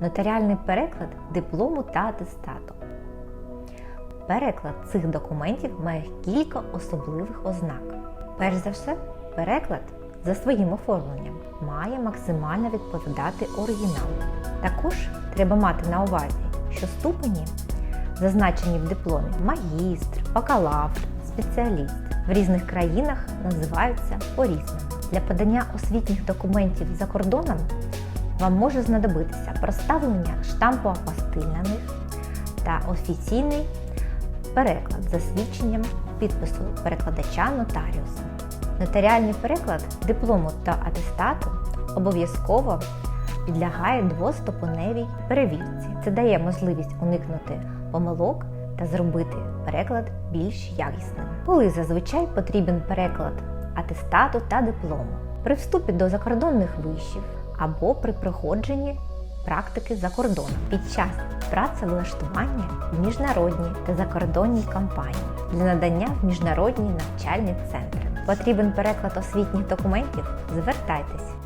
нотаріальний переклад диплому та атестату. Переклад цих документів має кілька особливих ознак. Перш за все, переклад за своїм оформленням має максимально відповідати оригіналу. Також треба мати на увазі, що ступені, зазначені в дипломі магістр, бакалавр, спеціаліст, в різних країнах називаються по-різному. Для подання освітніх документів за кордоном вам може знадобитися проставлення штампу апостиль та офіційний переклад за свідченням підпису перекладача нотаріуса. Нотаріальний переклад диплому та атестату обов'язково підлягає двоступеневій перевірці. Це дає можливість уникнути помилок та зробити переклад більш якісним. Коли зазвичай потрібен переклад атестату та диплому при вступі до закордонних вишів або при проходженні практики за кордоном під час працевлаштування в міжнародній та закордонній кампанії для надання в міжнародні навчальні центри. Потрібен переклад освітніх документів? Звертайтесь.